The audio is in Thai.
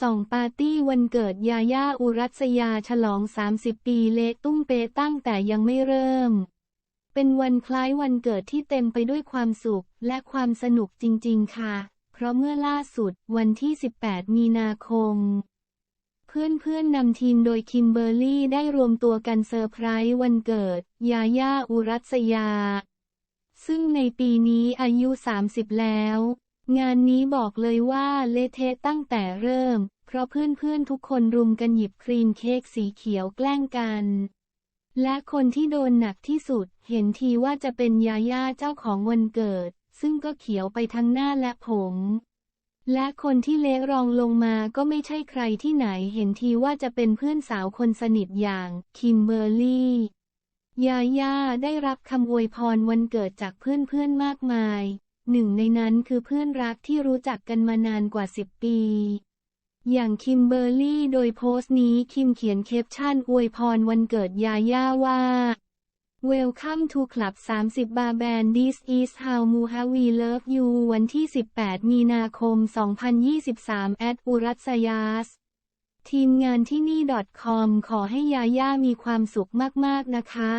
ส่องปาร์ตี้วันเกิดยาย่าอุรัสยาฉลอง 30 ปีเละตุ้มเปตั้งแต่ยังไม่เริ่ม เป็นวันคล้ายวันเกิดที่เต็มไปด้วยความสุขและความสนุกจริง ๆ ค่ะ เพราะเมื่อล่าสุดวันที่ 18 มีนาคม เพื่อนๆนำทีมโดยคิมเบอร์รี่ได้รวมตัวกันเซอร์ไพรส์วันเกิด ยาย่าอุรัสยา ซึ่งในปีนี้อายุ 30 แล้ว งานนี้บอกเลยว่าเละเทะตั้งแต่เริ่ม เพราะเพื่อนๆทุกคนรุมกันหยิบครีมเค้กสีเขียวแกล้งกัน และคนที่โดนหนักที่สุด เห็นทีว่าจะเป็นยาย่าเจ้าของวันเกิด ซึ่งก็เขียวไปทั้งหน้าและผม และคนที่เละรองลงมาก็ไม่ใช่ใครที่ไหน เห็นทีว่าจะเป็นเพื่อนสาวคนสนิทอย่างคิมเบอร์รี่ยาย่าได้รับคำอวยพรวันเกิดจากเพื่อนๆมากมาย หนึ่งในนั้นคือเพื่อนรักที่รู้จักกันมานานกว่า 10 ปี อย่างคิมเบอร์รี่โดยโพสต์นี้คิมเขียนแคปชั่นอวยพรวันเกิดยาย่าว่า Welcome to Club 30 Bar Band This is how much we love you วันที่ 18 มีนาคม 2023 at อุรัสยาสทีมงานที่นี่ .com ขอให้ยาย่ามีความสุขมาก ๆ นะคะ